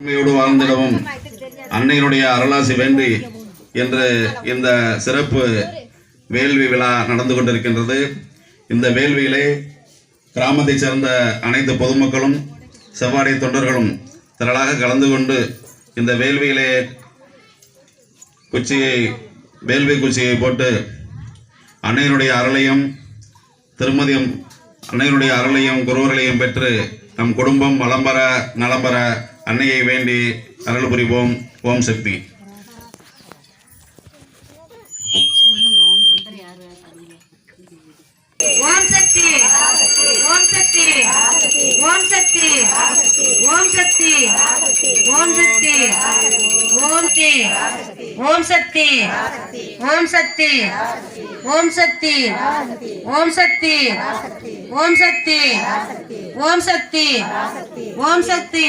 உண்மையோடு வாழ்ந்திடவும் அன்னையினுடைய அருளாசி வேண்டி என்று இந்த சிறப்பு வேள்வி விழா நடந்து கொண்டிருக்கின்றது. இந்த வேள்வியிலே கிராமத்தைச் சேர்ந்த அனைத்து பொதுமக்களும் செவ்வாடை தொண்டர்களும் திரளாக கலந்து கொண்டு இந்த வேள்வியிலே குச்சியை வேள்வி குச்சியை போட்டு அன்னையினுடைய அருளையும் திருமதியும் அன்னையினுடைய அருளையும் குருவர்களையும் பெற்று நம் குடும்பம் வளம் நலம்பெற அன்னையை வேண்டி அருள் புரிவோம் ஓம் சக்தி ஓம் சக்தி ஓம் சக்தி ஓம் சக்தி ஓம் சக்தி ஓம் சக்தி ஓம் தி ஓம் சக்தி ஓம் சக்தி ஓம் சக்தி ஓம் சக்தி ஓம் சக்தி ஓம் சக்தி ஓம் சக்தி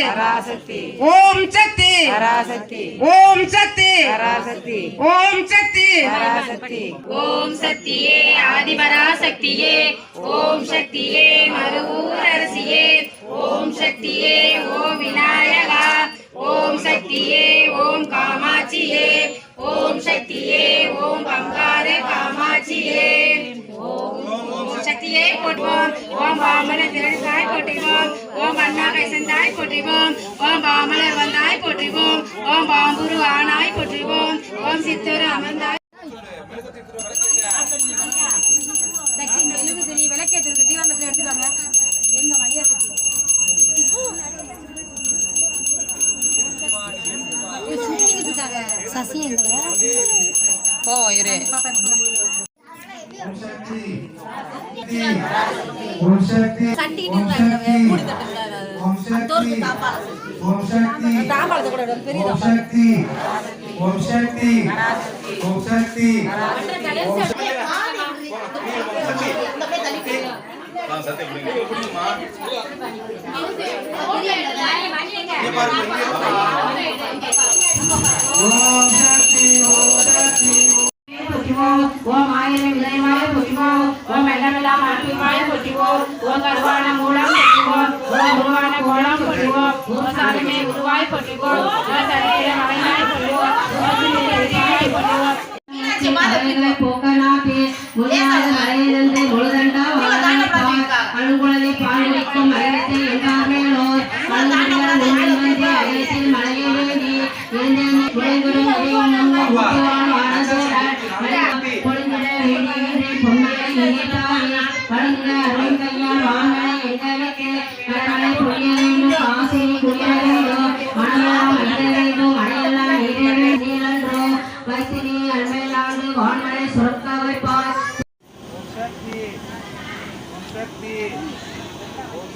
பராசக்தி. ஓம் சக்தி. பராசக்தி. ஓம் சக்தி. பராசக்தி. ஓம் சக்தி. பராசக்தி. ஓம் சக்தியே ஆதிபராசக்தியே. ஓம் சக்தியே மருவூர் அரசியே ஓம் சக்தியே ஓம் விநாயகா. ஓம் சக்தியே ஓம் காமாட்சியே. ஓம் சக்தியே ஓம் பங்கார காமாட்சியே. ஓம் சக்தியே போற்றுவோம். ஓம் பாமன திரள்காய் போற்றுவோம் ஓம் அண்ணா கைசந்தாய் போற்றுவோம். ஓம் பாமலர் வந்தாய் போற்றுவோம். ஓம் பாம்புரு ஆனாய் போற்றுவோம். ஓம் சித்தூர் அமர்ந்தாய். விளக்கேற்றிருக்கு தீவாந்தத்தில் எடுத்துக்காங்க எங்க மணியா சக்தி சசி போவோம் இரு ஓம் சக்தி ஓம் சக்தி. ஓம் சக்தி. ஓம் சக்தி. ஓம் சக்தி. கருவான மூலம் ભગવાન ગોળમ પડીવો સાલ મે ઉરવાય પડીવો સાલે હાય પડીવો હાય પડીવો પોકનાપಿ ಮುಳಿಯಾದ ಮಳೆಯದಂತೆ ಮುಳುದಂಡ ಅಳುಗೊಳಲಿ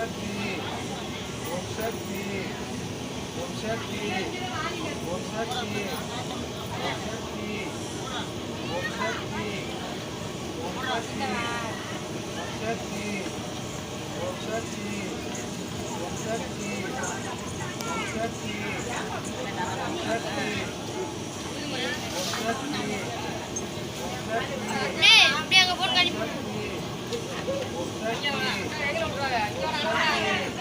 몸새끼 몸새끼 몸새끼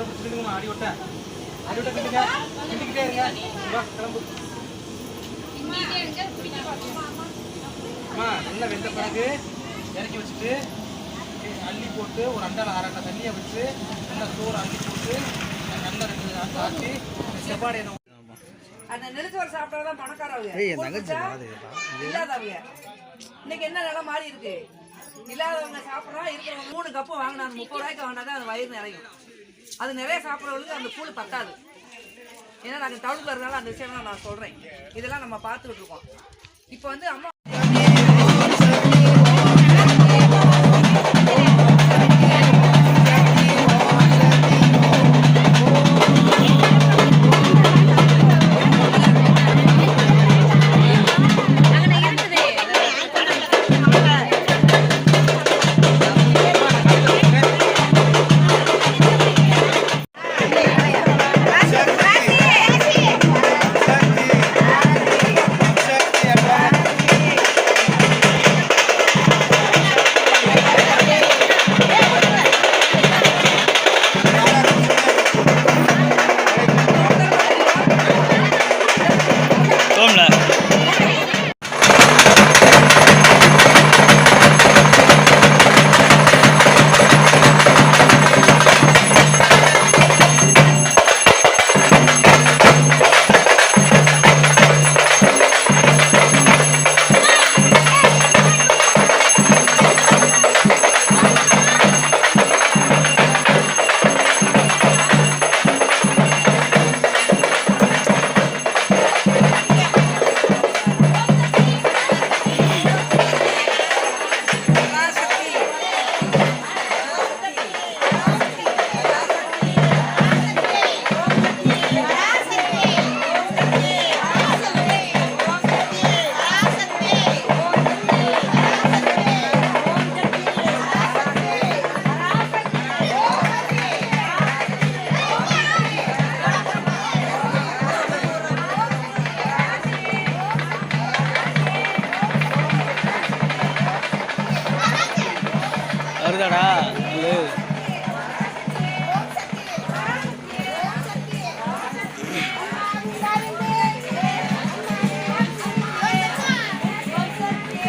உடம்பு பிடிச்சிருக்குமா அடி விட்ட அடி விட்ட கிட்டுங்க கிட்டிக்கிட்டே இருங்க வா கிளம்பு அம்மா நல்லா வெந்த பிறகு இறக்கி வச்சுட்டு அள்ளி போட்டு ஒரு அண்டால அண்டை தண்ணியை வச்சு நல்லா சோறு அள்ளி போட்டு நல்லா ரெண்டு ஆட்டு ஆட்டி செப்பாடை அந்த நெரிசோறு சாப்பிட்டாதான் பணக்காரவங்க இல்லாதவங்க. இன்னைக்கு என்ன நிலை மாறி இருக்கு? இல்லாதவங்க சாப்பிட்றா இருக்கிறவங்க மூணு கப்பு வாங்கினா முப்பது ரூபாய்க்கு வாங்கினா தான் அது வயிறு நிறையும். அது நிறைய சாப்பிட்றவங்களுக்கு அந்த கூழ் பத்தாது. ஏன்னா நாங்கள் டவுனுக்கு இருந்தாலும் அந்த விஷயம்லாம் நான் சொல்கிறேன் இதெல்லாம் நம்ம பார்த்துக்கிட்டு இருக்கோம். இப்போ வந்து அம்மா